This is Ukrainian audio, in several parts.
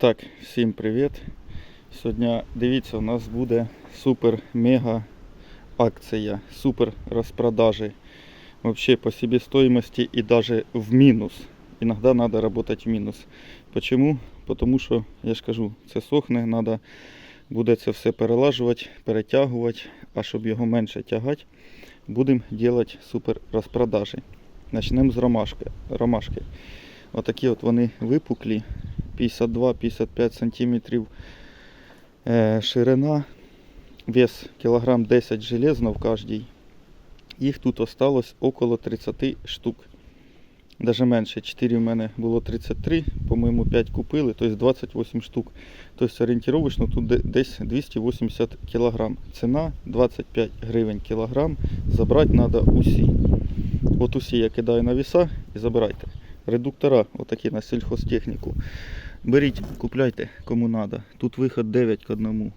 Так, всім привіт. Сьогодні дивіться, у нас буде супер-мега акція, супер розпродажі. Вообще по себестоимости и даже в минус. Иногда надо работать в минус. Почему? Потому що, я ж кажу, це сохне, треба буде це все перелажувати, перетягувати, а щоб його менше тягати, будемо робити супер розпродажі. Почнемо з ромашки. ромашки. Отакі от вони випуклі, 52-55 см е, ширина, вес кілограм 10 железно в кожній. Їх тут осталось около 30 штук. Даже менше. 4 в мене було 33, по-моєму 5 купили, тобто 28 штук. Тобто орієнтировочно тут десь 280 кг. Ціна 25 гривень кілограм. Забрати треба усі. От усі я кидаю на віса і забирайте. Редуктора, отакі на сільхозтехніку. Беріть, купляйте кому треба. Тут виход 9 к 1,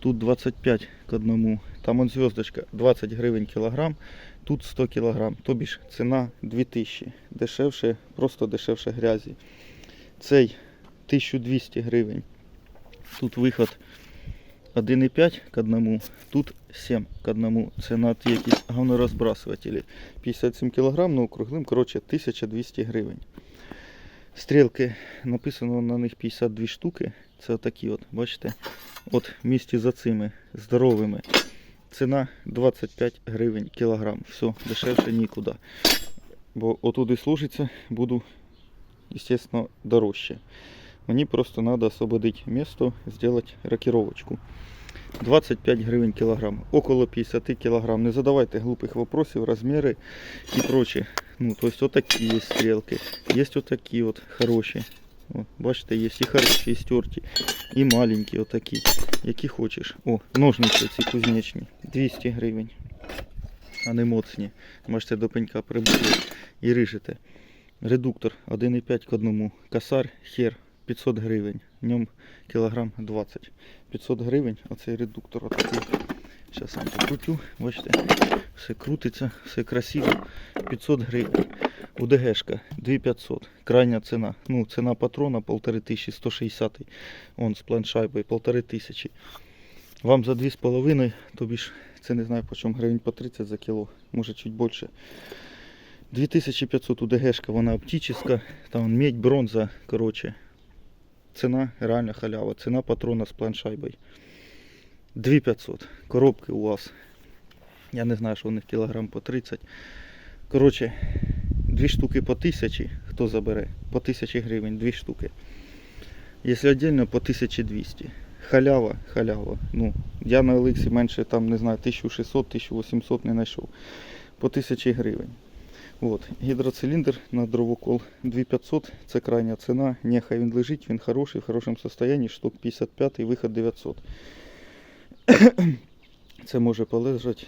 тут 25 к 1. Там он зв'язочка 20 гривень кілограм, тут 100 кілограм. Тобі ж ціна 2000. Дешевше, просто дешевше грязі. Цей 1200 гривень. Тут виход 1,5 к 1, тут 7 к 1. Це на якісь говнорозбрасувателі. 57 кг, ну округлим, коротше, 1200 гривень. Стрілки, написано на них 52 штуки. Це отакі от, бачите? От в місті за цими здоровими. Ціна 25 гривень кілограм. Все, дешевше нікуди. Бо отуди служиться, буду, естественно, дорожче. Мені просто треба освободити місто, зробити рокировочку. 25 гривень кілограм, около 50 кілограм. Не задавайте глупих вопросів, розміри і прочее. Ну, то вот такие есть стрелки. Есть вот такие вот хорошие. Бачите, є і хороші, і стерті, і маленькі отакі, які хочеш. О, ножниці ці кузнечні. 200 гривень. А не моцні. Можете до пенька прибути і рижете. Редуктор 1,5 к 1. Косарь хер 500 гривень. В ньому кілограм 20. 500 гривень, оцей редуктор отакий. Зараз я вам покрутю. Бачите, все крутиться, все красиво. 500 гривень. УДГшка 2500. Крайня ціна. Ну, ціна патрона 1560. Он з планшайбою 1500. Вам за 2,5, тобі ж це не знаю по чому, гривень по 30 за кіло, може чуть більше. 2500 УДГшка, вона оптична, там медь, бронза, короче. Ціна реально халява. Ціна патрона з планшайбою. 2500. Коробки у вас. Я не знаю, що у них кілограм по 30. Коротше, дві штуки по 1000, хто забере, по 1000 гривень, дві штуки. Якщо віддільно по 1200. Халява, халява. Ну, я на Еликсі менше там, не знаю, 1600-1800 не знайшов. По 1000 гривень. От. Гідроциліндр на дровокол 2500, це крайня ціна. Нехай він лежить, він хороший, в хорошому стані, штук 55 виход 900. Це може полежати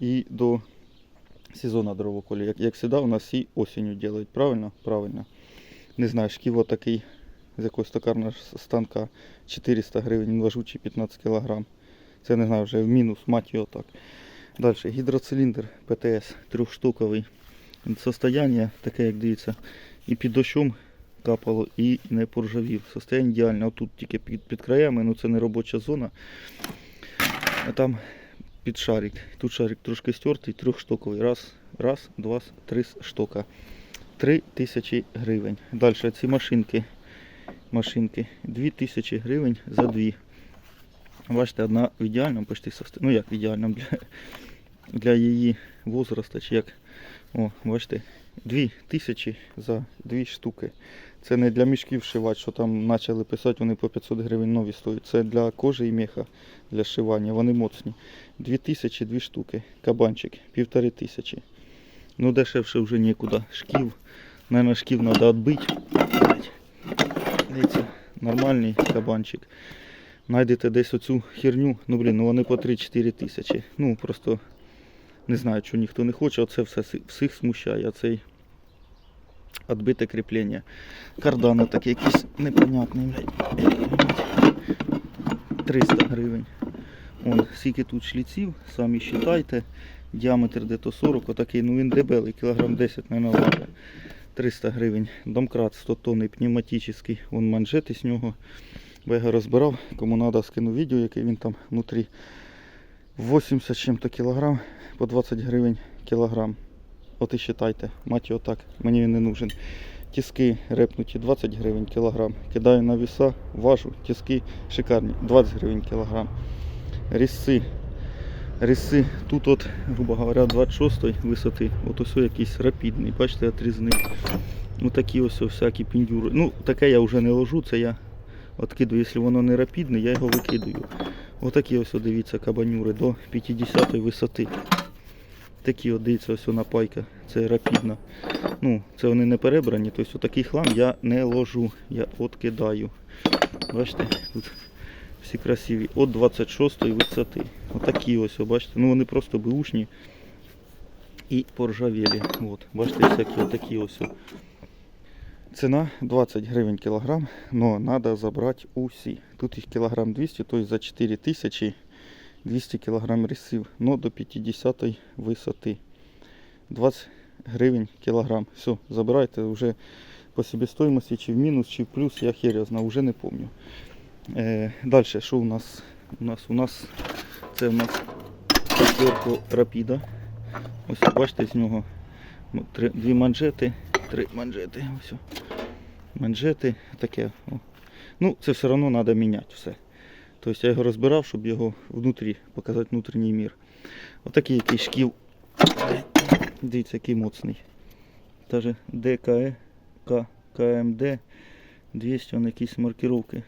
і до сезону дровоколі. Як, як завжди, у нас всі осінню роблять. Правильно? Правильно. Не знаю, шківо такий з якогось токарного станка 400 гривень, важучий 15 кг. Це не знаю, вже в мінус, мать його так. Далі, гідроциліндр ПТС трьохштуковий. Состояння таке, як дивіться, і під дощом капало, і не поржавів. Состояння ідеальне. Отут тільки під, під краями, ну це не робоча зона. А там під шарик. Тут шарик трошки стертий, трьохштуковий. Раз, раз, два, три штука. Три тисячі гривень. Далі ці машинки. Машинки. Дві тисячі гривень за дві. Бачите, одна в ідеальному почти состоянні. Ну як в ідеальному для, для її возрасту, чи як. О, бачите, дві тисячі за дві штуки. Це не для мішків шивати, що там почали писати, вони по 500 гривень нові стоять. Це для кожи і меха для шивання. Вони моцні. Дві тисячі дві штуки. Кабанчик, півтори тисячі. Ну дешевше вже нікуди. Шків. Наверное, шків треба відбити. Дивіться, нормальний кабанчик. Найдете десь оцю херню, ну блін, ну вони по 3-4 тисячі. Ну просто не знаю, чого ніхто не хоче, оце все всіх смущає, цей відбите кріплення. Кардани такі якісь непонятні, блядь. 300 гривень. Вон, скільки тут шліців, самі считайте. Діаметр де-то 40, отакий, ну він дебелий, кілограм 10 не важить. 300 гривень. Домкрат 100 тонн пневматичний. Вон манжети з нього. Бо я його розбирав. Кому треба, скину відео, який він там внутрі. 80 чим-то кілограм по 20 гривень кілограм. От і считайте, мать його так, мені він не нужен. Тіски репнуті 20 гривень кілограм. Кидаю на віса, важу, тіски шикарні, 20 гривень кілограм. Різці. Різці тут от, грубо говоря, 26 висоти. От ось якийсь рапідний, бачите, отрізний. Ну такі ось всякі піндюри. Ну, таке я вже не ложу, це я откидую. Якщо воно не рапідне, я його викидаю. Отакі ось, дивіться, кабанюри до 50 висоти. Такі от дивіться, ось вона пайка. Це рапідна. Ну, це вони не перебрані, тобто такий хлам я не ложу, я откидаю. Бачите, тут всі красиві. От 26 висоти. Отакі ось, бачите. Ну вони просто беушні і поржавілі. От, бачите, всякі отакі ось. Ціна 20 гривень кілограм, але треба забрати усі. Тут їх кілограм 200, тобто за 4 тисячі 200 кілограм рисів, но до 50 висоти. 20 гривень кілограм. Все, забирайте вже по себестоимости, чи в мінус, чи в плюс, я хер знаю, вже не помню. Е, Далі, що у нас? У нас у нас це у нас четверку рапіда. Ось бачите, з нього дві манжети, три манжети. Ось. Манжети таке. О. Ну, це все одно треба міняти все. Тобто я його розбирав, щоб його внутрі показати внутрішній мір. Отакий який шкіл. Дивіться, який моцний. Даже ДКЕ, КМД 200, он якісь маркировки.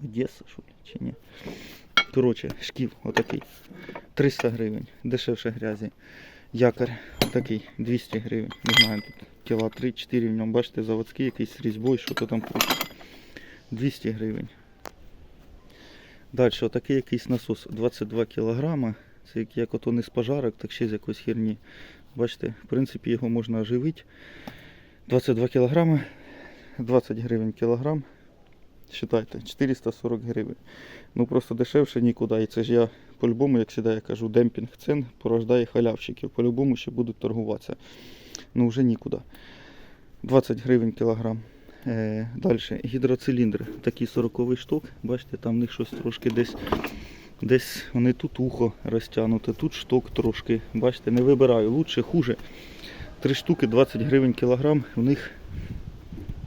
Одеса, що ли, чи ні? Коротше, шкіл отакий. 300 гривень, дешевше грязі. Якорь такий 200 гривень. Не знаю, тут кіла 3-4 в ньому, бачите, заводський якийсь різьбой, що то там крутить. 200 гривень. Далі, отакий якийсь насос 22 кілограма. Це як, ото не з пожарок, так ще з якоїсь херні. Бачите, в принципі його можна оживити. 22 кілограми, 20 гривень кілограм. Считайте, 440 гривень. Ну просто дешевше нікуди. І це ж я по-любому, як завжди я кажу, демпінг цін порождає халявщиків. По-любому ще будуть торгуватися. Ну вже нікуди. 20 гривень кілограм. Е, Далі гідроциліндри. Такий 40 штук. Бачите, там в них щось трошки десь. Десь вони тут ухо розтягнуте, тут шток трошки. Бачите, не вибираю. Лучше, хуже. Три штуки 20 гривень кілограм. У них,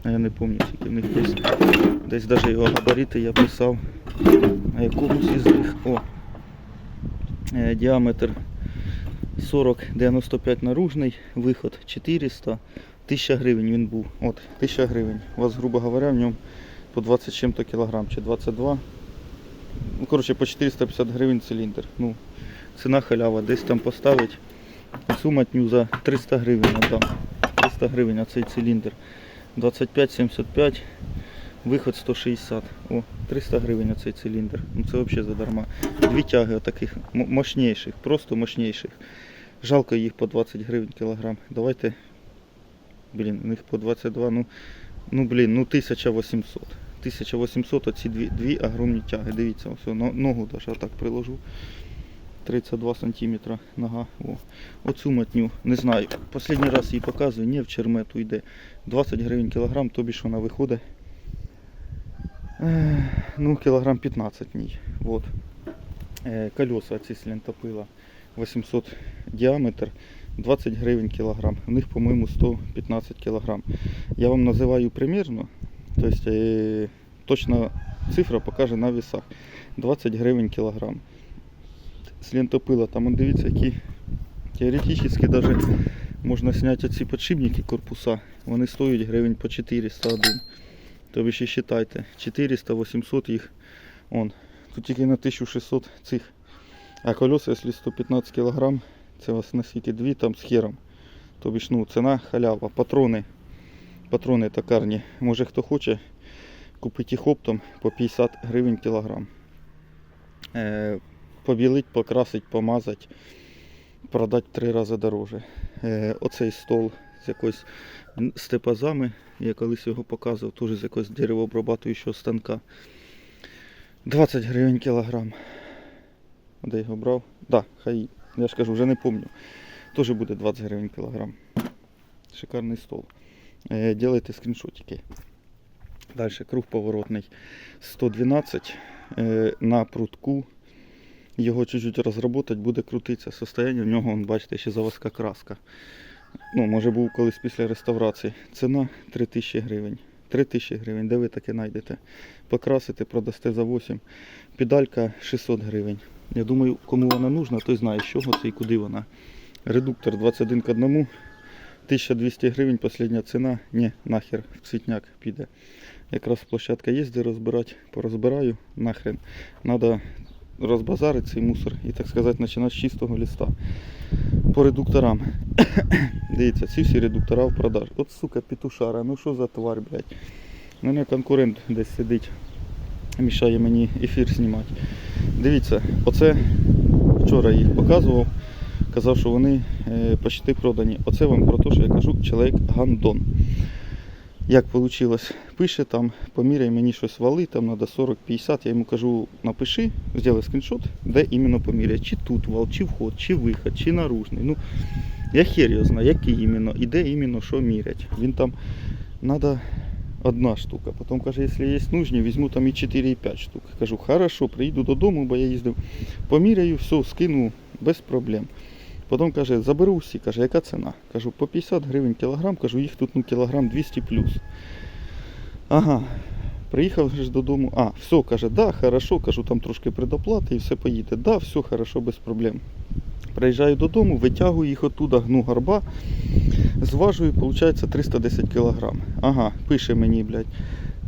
а я не пам'ятаю, скільки в них десь. Десь навіть його габарити я писав. На якомусь із них. О, е, діаметр 40-95 наружний, виход 400. 1000 гривень він був. От, 1000 гривень. У вас, грубо говоря, в ньому по 20 чим-то кілограм чи 22. Ну, коротше, по 450 гривень циліндр. Ну, ціна халява, десь там поставить. Цю матню за 300 гривень отдам. 300 гривень на цей циліндр. 25-75, виход 160. О, 300 гривень на цей циліндр. Ну це взагалі задарма. Дві тяги отаких мощніших, просто мощніших. Жалко їх по 20 гривень кілограм. Давайте. Блін, у них по 22, ну, ну блін, ну 1800. 1800 оці дві, дві огромні тяги. Дивіться, но- ногу даже отак приложу. 32 сантиметра нога. О. Оцю матню, не знаю. Последній раз її показую, не в чермету йде. 20 гривень кілограм, тобі ж вона виходить. Ну, кілограм 15 в ній. Вот. Е, колеса ці з лентопила 800 діаметр, 20 гривень кілограм. У них, по-моєму, 115 кілограм. Я вам називаю примірно, тобто е, точна цифра покаже на весах. 20 гривень кілограм. З лентопила, там дивіться, які теоретично даже можна зняти ці подшипники корпуса. Вони стоять гривень по 401. То Тобі ще считайте, 400-800 їх. Он. Тут тільки на 1600 цих. А колеса, якщо 115 кг, це у вас наскільки дві там з хером. Тобі ж ну, ціна халява. Патрони. Патрони токарні. Може хто хоче купити їх оптом по 50 гривень кілограм. Е, побілить, покрасить, помазати, продати три рази дороже. Е, оцей стол з якоюсь н- з тепазами, я колись його показував, теж з якогось деревообрабатуючого станка. 20 гривень кілограм. Де його брав? Да, хай, я ж кажу, вже не пам'ятаю. Теж буде 20 гривень кілограм. Шикарний стол. Е, Делайте скріншотики. Далі круг поворотний 112 е, на прутку. Його чуть-чуть розробити, буде крутитися. Состояние в нього, вон, бачите, ще заводська краска. Ну, може був колись після реставрації. Ціна 3000 гривень. 3000 гривень, де ви таке знайдете? Покрасите, продасте за 8. Педалька 600 гривень. Я думаю, кому вона нужна, той знає, з чого це і куди вона. Редуктор 21 к 1. 1200 гривень последня ціна. Ні, нахер в цвітняк піде. Якраз площадка де розбирати, порозбираю, нахрен. Надо розбазарити цей мусор і, так сказати, починати з чистого листа. По редукторам. Дивіться, ці всі редуктора в продаж. От сука, петушара, ну що за тварь, блядь. У мене конкурент десь сидить, мішає мені ефір знімати. Дивіться, оце вчора їх показував. Казав, що вони е, почти продані. Оце вам про те, що я кажу, чоловік гандон. Як вийшло? Пише там, поміряй мені щось вали, там треба 40-50. Я йому кажу, напиши, зроби скріншот, де іменно поміряй. Чи тут вал, чи вход, чи виход, чи наружний. Ну, я хер його знаю, який іменно, і де іменно що мірять. Він там треба одна штука. Потім каже, якщо є нужні, візьму там і 4, і 5 штук. Кажу, хорошо, приїду додому, бо я їздив, поміряю, все, скину без проблем. Потім каже, заберу всі, каже, яка ціна? Кажу, по 50 гривень кілограм, кажу, їх тут ну, кілограм 200 плюс. Ага. Приїхав ж додому. А, все, каже, да, хорошо, кажу, там трошки предоплати і все поїде. Да, все хорошо, без проблем. Приїжджаю додому, витягую їх оттуда, гну горба, зважую, виходить 310 кг. Ага, пише мені, блядь.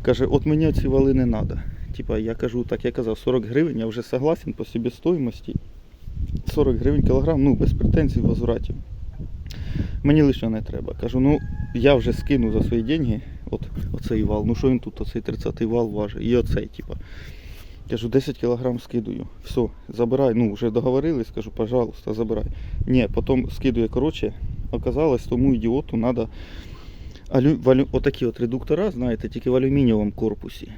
Каже, от мені ці вали не треба. Типа, я кажу, так я казав, 40 гривень, я вже согласен по себестоїмості. 40 гривень кілограм, ну без претензій, возвратів. Мені лише не треба. Кажу, ну я вже скину за свої деньги от, оцей вал. Ну що він тут, оцей 30-й вал важить. І оцей, типа. Кажу, 10 кілограм скидую. Все, забирай. Ну, вже договорились, кажу, пожалуйста, забирай. Ні, потім скидує, коротше, оказалось, тому ідіоту треба алю... в алю... отакі от редуктора, знаєте, тільки в алюмінієвому корпусі.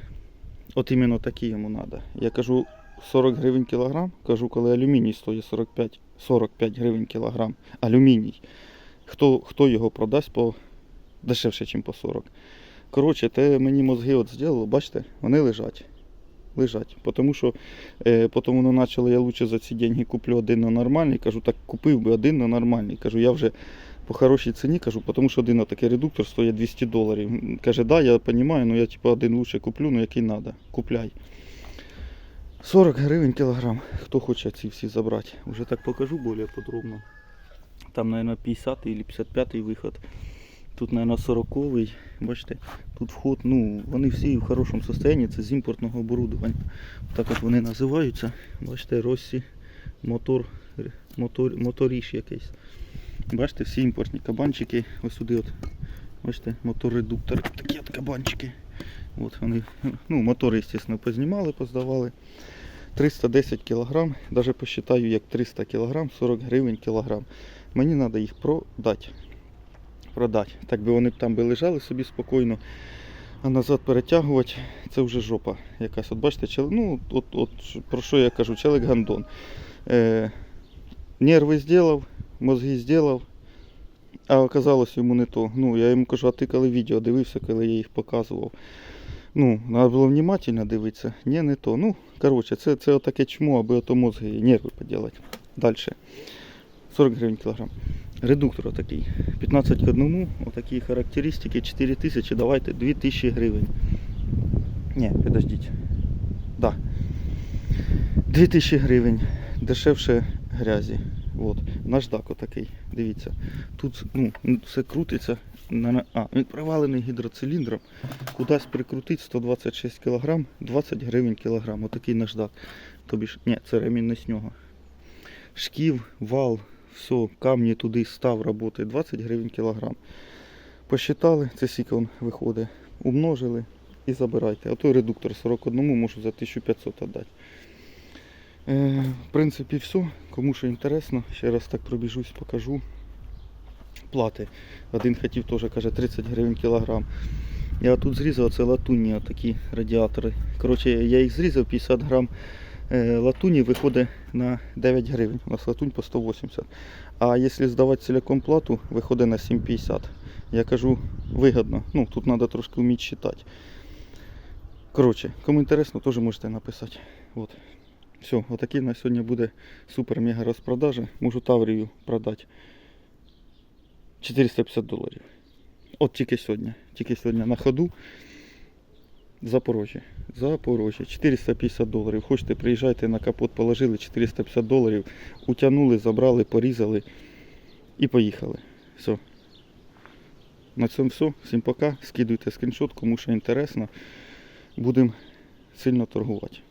От іменно такі йому треба. Я кажу, 40 гривень кілограм. Кажу, коли алюміній стоїть 45, 45 гривень кілограм. Алюміній. Хто, хто його продасть по дешевше, ніж по 40. Коротше, те мені мозги от зробило, бачите, вони лежать. Лежать. Тому що е, потім воно почало, я лучше за ці деньги куплю один на нормальний. Кажу, так купив би один на нормальний. Кажу, я вже по хорошій ціні кажу, тому що один такий редуктор стоїть 200 доларів. Каже, да, я розумію, але я типу, один лучше куплю, ну який треба. Купляй. 40 гривень кілограм. Хто хоче ці всі забрати. Уже так покажу більш подробно. Там, мабуть, 50 або 55 виход. Тут, мабуть, 40 Бачите, тут вход, ну, вони всі в хорошому стані, це з імпортного оборудовання. Так от вони називаються. Бачите, Росі, мотор, мотор, моторіш якийсь. Бачите, всі імпортні кабанчики. Ось сюди от. Бачите, мотор-редуктор. Такі от кабанчики. От вони, ну, мотори, звісно, познімали, поздавали. 310 кг, навіть посчитаю як 300 кг, 40 гривень кілограм. Мені треба їх продати. Продати. Так би вони там би лежали собі спокійно. А назад перетягувати це вже жопа якась. От бачите, чел... ну, от, от, про що я кажу, челик гандон. Е, нерви зробив, мозги зробив, а оказалось йому не то. Ну, я йому кажу, а ти коли відео дивився, коли я їх показував. Ну, треба було внимательно дивитися. Ні, не то. Ну, коротше, це, це отаке чмо, аби ото мозги і нерви поділати. Далі. 40 гривень кілограм. Редуктор отакий. 15 к 1, отакі характеристики, 4000, давайте 2000 гривень. Ні, підождіть. Да. 2000 гривень. Дешевше грязі. От. Наждак отакий. Дивіться. Тут ну, все крутиться. На, а, він привалений гідроциліндром. Кудись прикрутить 126 кг, 20 гривень кілограм. Отакий наждак. Тобі ж, ні, це ремінь не з нього. Шків, вал, все, камні туди став роботи 20 гривень кілограм. Посчитали, це скільки він виходить. Умножили і забирайте. А той редуктор 41 можу за 1500 віддати. В принципі, все. Кому що інтересно, ще раз так пробіжусь, покажу. Плати. Один хотів теж, каже, 30 гривень кілограм. Я тут зрізав, це латунні такі радіатори. Коротше, я їх зрізав 50 грам е, латуні виходить на 9 гривень. У нас латунь по 180. А якщо здавати ціляком плату, виходить на 7,50. Я кажу, вигідно. Ну, тут треба трошки вміти читати. Коротше, кому інтересно, теж можете написати. От. Все, отакий на сьогодні буде супер-мега розпродажа. Можу Таврію продати 450 доларів. От тільки сьогодні. Тільки сьогодні на ходу. Запорожжя. Запорожжя. 450 доларів. Хочете, приїжджайте на капот, положили 450 доларів, утягнули, забрали, порізали і поїхали. Все. На цьому все. Всім пока. Скидуйте скріншот, кому що інтересно. Будемо сильно торгувати.